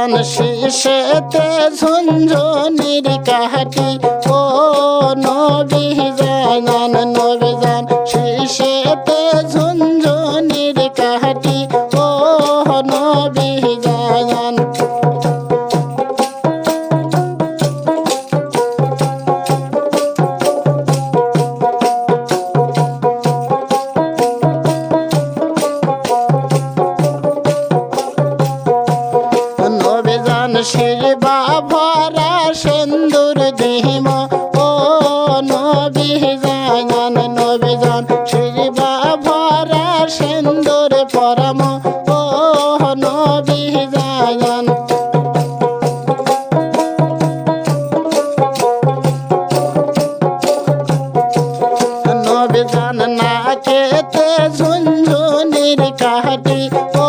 ধান শীষেতে ঝুনঝুনির কাহাটি বিজান নবীজন শিবা ভরা সেন্দুর পরম ও নবীজান। নবীজান না খেতে ঝুনঝুনির কাহাটি ও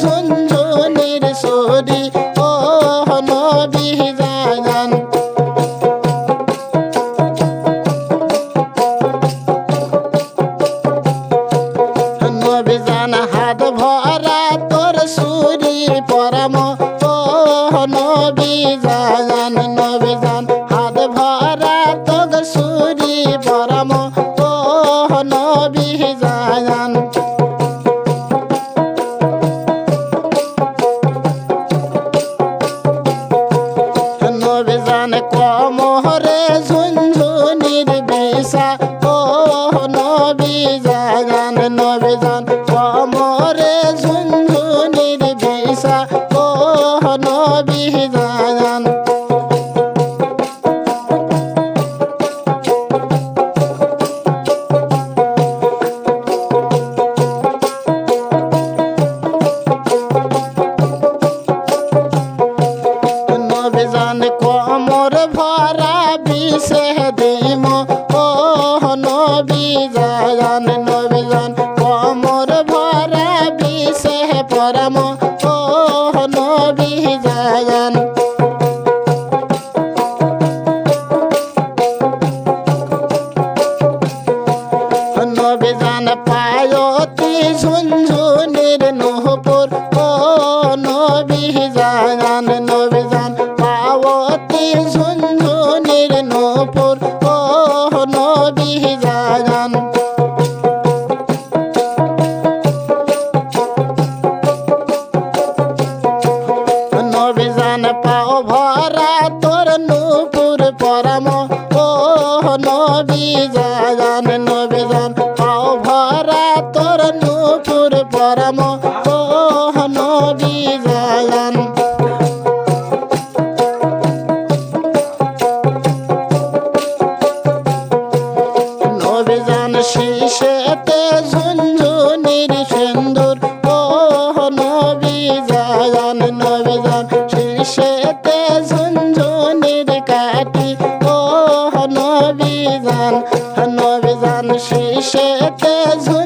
ঝুনঝুনির সরি ও নবী জাগান। জান হাত ভরা তোর সুরি পরাম জান কমর ভরা বিষে দিম ও নবী জান নবী জান কমর ভরা বিষে পরম মাটি জাগান নবেদান পাও ভরা তোর নূপুর পরম কাটি ও নবীজান নবীজান শিশেতে ঝুল